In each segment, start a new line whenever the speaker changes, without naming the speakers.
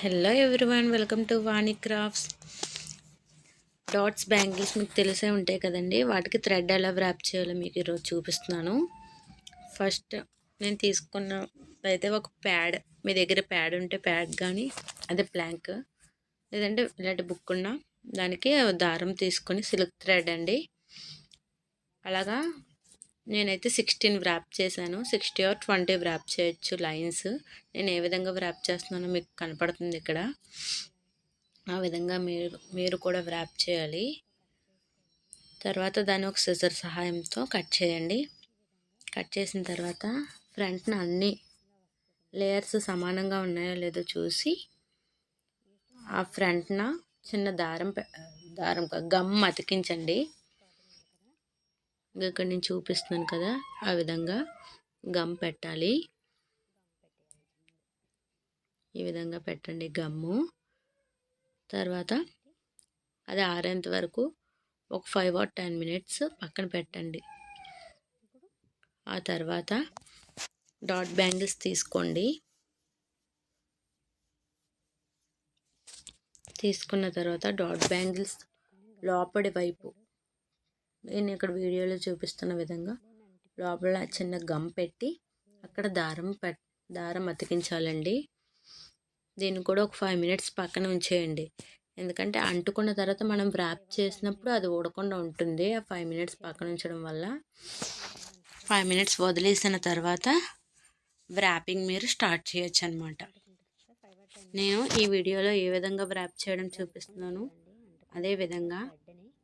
Hello everyone welcome to Vani crafts. Dots bangles మీకు తెలిసే ఉంటాయి కదండి. వాటికి థ్రెడ్ ఎలా వ్రాప్ చేయాలో మీకు ఈరోజు చూపిస్తున్నాను. ఫస్ట్ నేను తీసుకున్న అయితే ఒక ప్యాడ్ మీ దగ్గర ప్యాడ్ ఉంటే ప్యాడ్ కానీ అదే ప్లాంక్. లేదంటే ఇలాంటి బుక్ ఉన్న దానికి దారం తీసుకొని సిల్క్ థ్రెడ్ అండి. అలాగా నేనైతే సిక్స్టీన్ వ్రాప్ చేశాను. సిక్స్టీ ఆర్ ట్వంటీ వ్రాప్ చేయొచ్చు లైన్స్. నేను ఏ విధంగా వ్రాప్ చేస్తున్నానో మీకు కనపడుతుంది ఇక్కడ. ఆ విధంగా మీరు మీరు కూడా వ్రాప్ చేయాలి. తర్వాత దాన్ని ఒక సిజర్ సహాయంతో కట్ చేయండి. కట్ చేసిన తర్వాత ఫ్రంట్న అన్ని లేయర్స్ సమానంగా ఉన్నాయో లేదో చూసి ఆ ఫ్రంట్న చిన్న దారం దారం గమ్ అతికించండి. ఇక్కడ నేను చూపిస్తున్నాను కదా ఆ విధంగా గమ్ పెట్టాలి. ఈ విధంగా పెట్టండి గమ్ము. తర్వాత అది ఆరేంత వరకు ఒక ఫైవ్ ఆర్ టెన్ మినిట్స్ పక్కన పెట్టండి. ఆ తర్వాత డాట్ బ్యాంగిల్స్ తీసుకోండి. తీసుకున్న తర్వాత డాట్ బ్యాంగిల్స్ లోపడి వైపు నేను ఇక్కడ వీడియోలో చూపిస్తున్న విధంగా లోపల చిన్న గమ్ పెట్టి అక్కడ దారం పెట్ దారం అతికించాలండి. దీన్ని కూడా ఒక ఫైవ్ మినిట్స్ పక్కన ఉంచేయండి. ఎందుకంటే అంటుకున్న తర్వాత మనం వ్రాప్ చేసినప్పుడు అది ఊడకుండా ఉంటుంది. ఆ ఫైవ్ మినిట్స్ పక్కన ఉంచడం వల్ల ఫైవ్ మినిట్స్ వదిలేసిన తర్వాత వ్రాపింగ్ మీరు స్టార్ట్ చేయొచ్చు అనమాట నేను ఈ వీడియోలో ఏ విధంగా వ్రాప్ చేయడం చూపిస్తున్నాను? అదేవిధంగా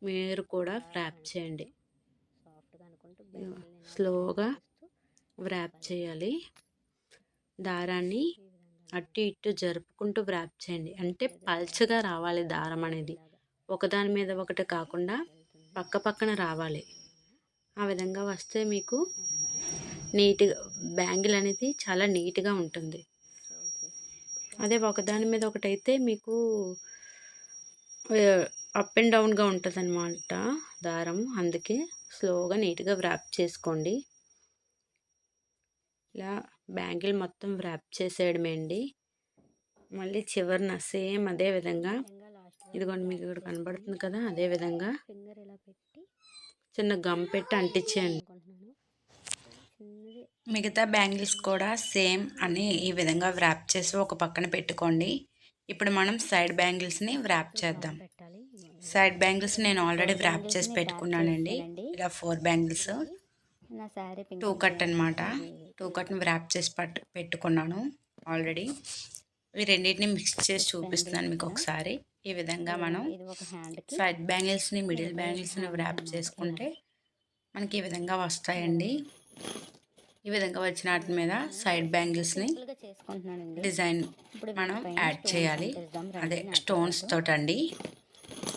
మీరు కూడా వ్రాప్ చేయండి. స్లోగా వ్రాప్ చేయాలి. దారాన్ని అటు ఇటు జరుపుకుంటూ వ్రాప్ చేయండి. అంటే పల్చగా రావాలి దారం అనేది. ఒకదాని మీద ఒకటి కాకుండా పక్క పక్కన రావాలి. ఆ విధంగా వస్తే మీకు నీట్గా బ్యాంగిల్ అనేది చాలా నీట్గా ఉంటుంది. అదే ఒకదాని మీద ఒకటైతే మీకు అప్ అండ్ డౌన్గా ఉంటుంది అనమాట దారం. అందుకే స్లోగా నీట్గా వ్రాప్ చేసుకోండి. ఇలా బ్యాంగిల్ మొత్తం వ్రాప్ చేసేయడమే అండి. మళ్ళీ చివరిన సేమ్ అదే విధంగా ఇదిగోండి మీకు ఇక్కడ కనబడుతుంది కదా అదే విధంగా చిన్న గమ్ పెట్టి అంటించేయండి. మిగతా బ్యాంగిల్స్ కూడా సేమ్ అని ఈ విధంగా వ్రాప్ చేసి ఒక పక్కన పెట్టుకోండి. ఇప్పుడు మనం సైడ్ బ్యాంగిల్స్ని వ్రాప్ చేద్దాం. సైడ్ బ్యాంగిల్స్ నేను ఆల్రెడీ వ్రాప్ చేసి పెట్టుకున్నానండి. ఇలా ఫోర్ బ్యాంగిల్స్ టూ కట్ అనమాట టూ కట్ని వ్రాప్ చేసి పట్టు పెట్టుకున్నాను ఆల్రెడీ ఇవి రెండింటిని మిక్స్ చేసి చూపిస్తున్నాను మీకు ఒకసారి. ఈ విధంగా మనం సైడ్ బ్యాంగిల్స్ని మిడిల్ బ్యాంగిల్స్ని వ్రాప్ చేసుకుంటే మనకి ఈ విధంగా వస్తాయండి. ఈ విధంగా వచ్చిన వాటి మీద సైడ్ బ్యాంగిల్స్ని డిజైన్ మనం యాడ్ చేయాలి. అదే స్టోన్స్ తోటండి.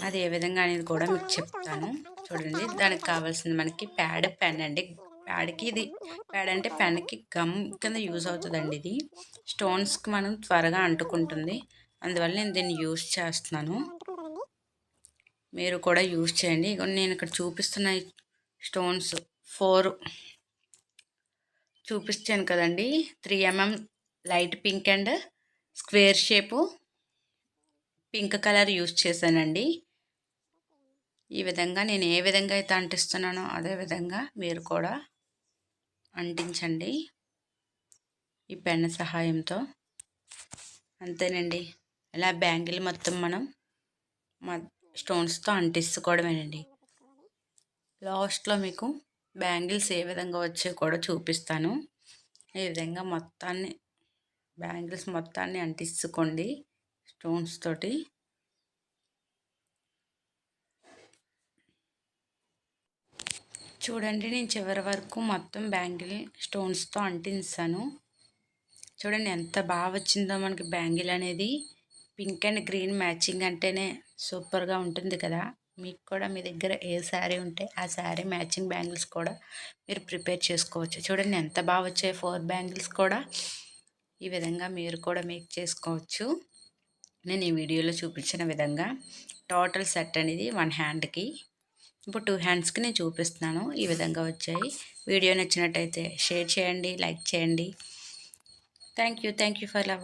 అది ఏ విధంగా అనేది కూడా మీకు చెప్తాను. చూడండి దానికి కావాల్సింది మనకి ప్యాడ్ పెన్ అండి. ప్యాడ్కి ఇది ప్యాడ్ అంటే పెన్కి గమ్ కింద యూజ్ అవుతుందండి ఇది. స్టోన్స్కి మనం త్వరగా అంటుకుంటుంది. అందువల్ల నేను దీన్ని యూజ్ చేస్తున్నాను. మీరు కూడా యూజ్ చేయండి. నేను ఇక్కడ చూపిస్తున్న స్టోన్స్ ఫోర్ చూపించాను కదండి. Three mm light pink and square shape pink colour use చేశానండి. ఈ విధంగా నేను ఏ విధంగా అయితే అంటిస్తున్నానో అదే విధంగా మీరు కూడా అంటించండి ఈ పెన్ సహాయంతో. అంతేనండి. ఇలా బ్యాంగిల్ మొత్తం మనం స్టోన్స్తో అంటించుకోవడమేనండి. లాస్ట్లో మీకు బ్యాంగిల్స్ ఏ విధంగా వచ్చాయో కూడా చూపిస్తాను. ఈ విధంగా మొత్తాన్ని బ్యాంగిల్స్ మొత్తాన్ని అంటించుకోండి స్టోన్స్ తోటి. చూడండి నేను చివరి వరకు మొత్తం బ్యాంగిల్ స్టోన్స్తో అంటించాను. చూడండి ఎంత బాగా వచ్చిందో మనకి బ్యాంగిల్ అనేది. పింక్ అండ్ గ్రీన్ మ్యాచింగ్ అంటేనే సూపర్గా ఉంటుంది కదా. మీకు కూడా మీ దగ్గర ఏ శారీ ఉంటే ఆ శారీ మ్యాచింగ్ బ్యాంగిల్స్ కూడా మీరు ప్రిపేర్ చేసుకోవచ్చు. చూడండి ఎంత బాగా వచ్చాయి ఫోర్ బ్యాంగిల్స్ కూడా. ఈ విధంగా మీరు కూడా మేక్ చేసుకోవచ్చు. నేను ఈ వీడియోలో చూపించిన విధంగా టోటల్ సెట్ అనేది వన్ హ్యాండ్కి ఇప్పుడు టూ హ్యాండ్స్కి నేను చూపిస్తున్నాను. ఈ విధంగా వచ్చాయి. వీడియో నచ్చినట్టయితే షేర్ చేయండి లైక్ చేయండి. Thank you thank you for love